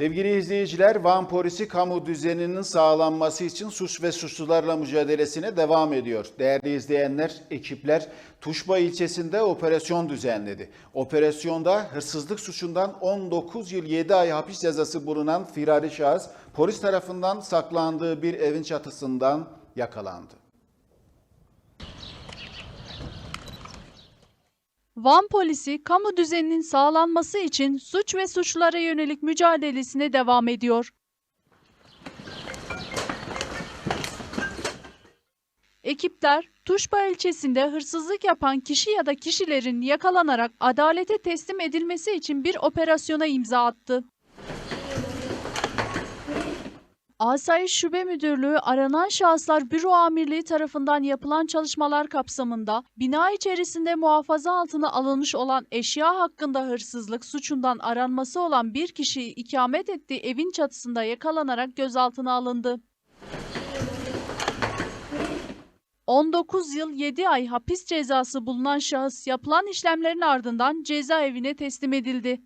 Sevgili izleyiciler, Van polisi kamu düzeninin sağlanması için suç ve suçlularla mücadelesine devam ediyor. Değerli izleyenler, ekipler Tuşba ilçesinde operasyon düzenledi. Operasyonda hırsızlık suçundan 19 yıl 7 ay hapis cezası bulunan firari şahıs polis tarafından saklandığı bir evin çatısından yakalandı. Van polisi kamu düzeninin sağlanması için suç ve suçlara yönelik mücadelesine devam ediyor. Ekipler Tuşba ilçesinde hırsızlık yapan kişi ya da kişilerin yakalanarak adalete teslim edilmesi için bir operasyona imza attı. Asayiş Şube Müdürlüğü aranan şahıslar büro amirliği tarafından yapılan çalışmalar kapsamında bina içerisinde muhafaza altına alınmış olan eşya hakkında hırsızlık suçundan aranması olan bir kişiyi ikamet ettiği evin çatısında yakalanarak gözaltına alındı. 19 yıl 7 ay hapis cezası bulunan şahıs yapılan işlemlerin ardından cezaevine teslim edildi.